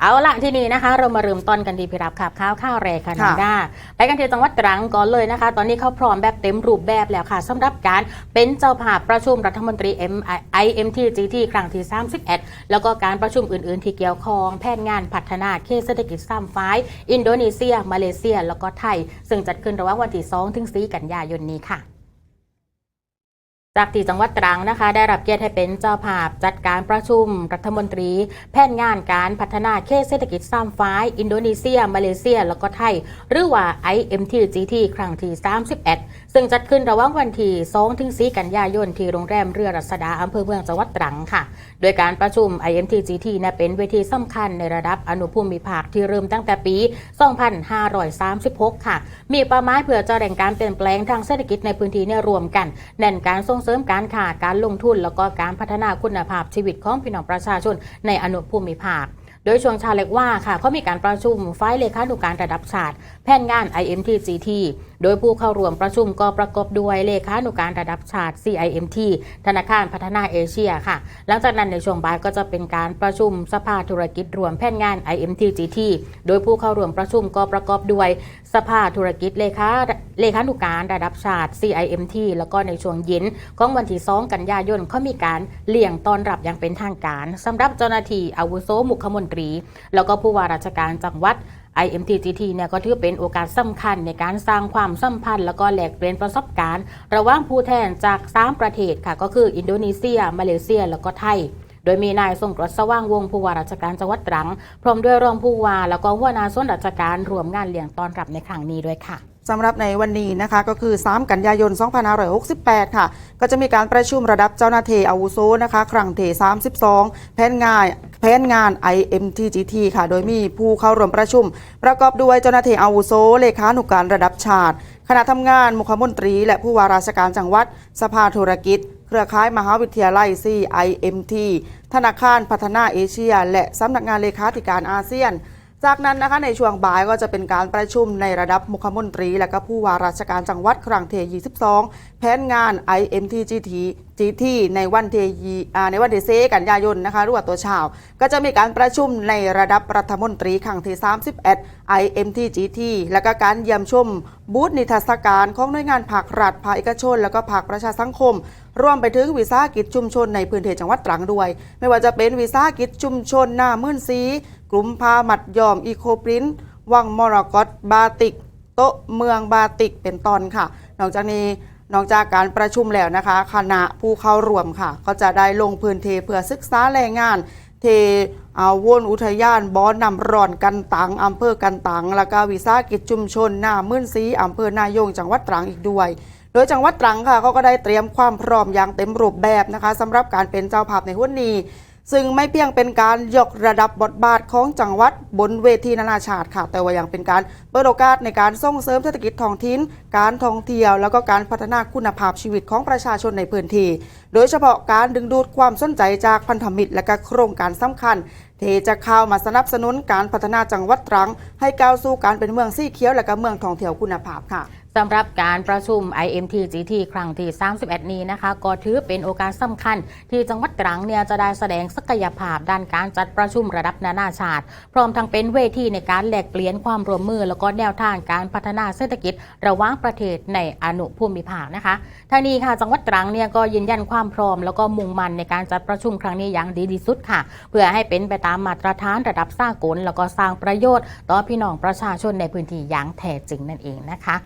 เอาละที่นี่นะคะ เรามาเริ่มต้นกันดีพิรับขับข้าวข้าวแรกค่ะน้องด้าไปกันที่จังหวัดตรังก่อนเลยนะคะ ตอนนี้เขาพร้อมแบบเต็มรูปแบบแล้วค่ะสำหรับการเป็นเจ้าภาพประชุมรัฐมนตรี IMTGT ครั้งที่ 31 แล้วก็การประชุมอื่น ๆ ที่เกี่ยวข้องแผนงานพัฒนาเขตเศรษฐกิจสามฝ่าย อินโดนีเซีย มาเลเซีย แล้วก็ไทย ซึ่งจัดขึ้นระหว่างวันที่2ถึง4กันยายนนี้ค่ะ จากที่จังหวัดตรังนะคะ ได้รับเกียรติให้เป็นเจ้าภาพจัดการประชุม รัฐมนตรี แผนงานการพัฒนาเขตเศรษฐกิจซ้ำฟ้ายอินโดนีเซีย มาเลเซีย แล้วก็ไทย หรือว่า IMTGT ครั้งที่ 31 ซึ่งจัดขึ้นระหว่างวันที่2ถึง4กันยายนที่โรงแรมเรือรัศดาอำเภอเมืองจังหวัดตรังค่ะ โดยการประชุม IMTGT นะเป็นเวทีสำคัญในระดับอนุภูมิภาคที่เริ่มตั้งแต่ปี 2536 ค่ะ มีเป้าหมายเพื่อจะแรงการเปลี่ยนแปลงทางเศรษฐกิจในพื้นที่เนี่ยรวมกันแน่นการส่งเสริมการค้าการลงทุน แล้วก็การพัฒนาคุณภาพชีวิตของพี่น้องประชาชนในอนุภูมิภาค โดยช่วงเชาเล็กว่าค่ะเขามีการประชุมฝ่ายเลขานุการระดับชาติ แผนงาน IMTGT โดยผู้เข้าร่วมประชุมก็ประกอบด้วยเลขานุการระดับชาติ CIMT ธนาคารพัฒนาเอเชียค่ะ หลังจากนั้นในช่วงบ่ายก็จะเป็นการประชุมสภาธุรกิจรวมแผนงาน IMTGT โดยผู้เข้าร่วมประชุมก็ประกอบด้วยสภาธุรกิจเลขาเลขานุการระดับชาติ CIMT แล้วก็ในช่วงเย็นของวันที่ 2 กันยายนเขามีการเลี่ยงต้อนรับอย่างเป็นทางการสำหรับเจ้าหน้าที่อาวุโสมุขมนตรีแล้วก็ผู้ว่าราชการจังหวัด IMTGT เนี่ยก็ถือเป็นโอกาสสำคัญในการสร้างความสัมพันธ์ แล้วก็แลกเปลี่ยนประสบการณ์ ระหว่างผู้แทนจาก 3 ประเทศค่ะ ก็คืออินโดนีเซีย มาเลเซีย แล้วก็ไทยโดยมีนายทรงกรดสว่างวงผู้ว่าราชการจังหวัดตรัง พร้อมด้วยรองผู้ว่าแล้วก็หัวหน้าส่วนราชการรวมงานเลี้ยงต้อนรับในครั้งนี้ด้วยค่ะสำหรับในวันนี้นะคะก็คือ 3 กันยายน 2568 ค่ะ ก็จะมีการประชุมระดับเจ้าหน้าที่อาวุโสนะคะ ครั้งที่32 แผนงาน แผนงาน IMTGT ค่ะ โดยมีผู้เข้าร่วมประชุม ประกอบด้วยเจ้าหน้าที่อาวุโสเลขานุการระดับชาติ คณะทำงานมุขมนตรี และผู้ว่าราชการจังหวัด สภาธุรกิจ เครือข่ายมหาวิทยาลัย CIMT ธนาคารพัฒนาเอเชีย และสำนักงานเลขาธิการอาเซียน จากนั้นนะคะในช่วงบ่ายก็จะเป็นการประชุมในระดับมุขมนตรี และก็ผู้ว่าราชการจังหวัดครั้งที่22 แผนงาน IMTGT GT ในวันที่ยี่อ่าในวันที่เซกันยายนนะคะรือว่าตัวเช้าก็จะมีการประชุมในระดับรัฐมนตรีครั้งที่31 IMTGT และก็การเยี่ยมชมบูธนิทรรศการของหน่วยงานภาครัฐภาคเอกชน แล้วก็ภาคประชาสังคมรวมไปถึงวิสาหกิจชุมชนในพื้นที่จังหวัดตรังด้วย ไม่ว่าจะเป็นวิสาหกิจชุมชนหน้ามื่นซี กลุ่มพาหมัดยอมอีโคปรินวังมรกตบาติก โต๊ะเมืองบาติกเป็นตอนค่ะ นอกจากนี้นอกจากการประชุมแล้วนะคะ คณะผู้เข้าร่วมค่ะ ก็จะได้ลงพื้นที่เพื่อศึกษาแรงงาน เทอาวนอุทยานบอนนำร่อนกันตังอำเภอกันตังแล้วก็วิสาหกิจชุมชนหน้ามื่นซีอำเภอนายงจังหวัดตรังอีกด้วยโดยจังหวัดตรังค่ะเขาก็ได้เตรียมความพร้อมอย่างเต็มรูปแบบนะคะสำหรับการเป็นเจ้าภาพในหุ้นนี้ ซึ่งไม่เพียงเป็นการยกระดับบทบาทของจังหวัดบนเวทีนานาชาติค่ะ แต่ว่ายังเป็นการเปิดโอกาสในการส่งเสริมเศรษฐกิจท้องถิ่น การท่องเที่ยว แล้วก็การพัฒนาคุณภาพชีวิตของประชาชนในพื้นที่ โดยเฉพาะการดึงดูดความสนใจจากพันธมิตร และก็โครงการสำคัญที่จะเข้ามาสนับสนุนการพัฒนาจังหวัดตรัง ให้ก้าวสู่การเป็นเมืองสีเขียวและก็เมืองท่องเที่ยวคุณภาพค่ะ สำหรับการประชุม IMTGT ครั้งที่ 31 นี้นะคะ ก็ถือเป็นโอกาสสำคัญ ที่จังหวัดตรังเนี่ยจะได้แสดงศักยภาพด้านการจัดประชุมระดับนานาชาติ พร้อมทั้งเป็นเวทีในการแลกเปลี่ยนความร่วมมือ แล้วก็แนวทางการพัฒนาเศรษฐกิจ ระหว่างประเทศในอนุภูมิภาคนะคะท่านี้ค่ะ จังหวัดตรังเนี่ยก็ยืนยันความพร้อม แล้วก็มุ่งมั่นในการจัดประชุมครั้งนี้อย่างดีที่สุดค่ะ เพื่อให้เป็นไปตามมาตรฐานระดับสากลแล้วก็สร้างประโยชน์ ต่อพี่น้องประชาชนในพื้นที่อย่างแท้จริงนั่นเองนะคะ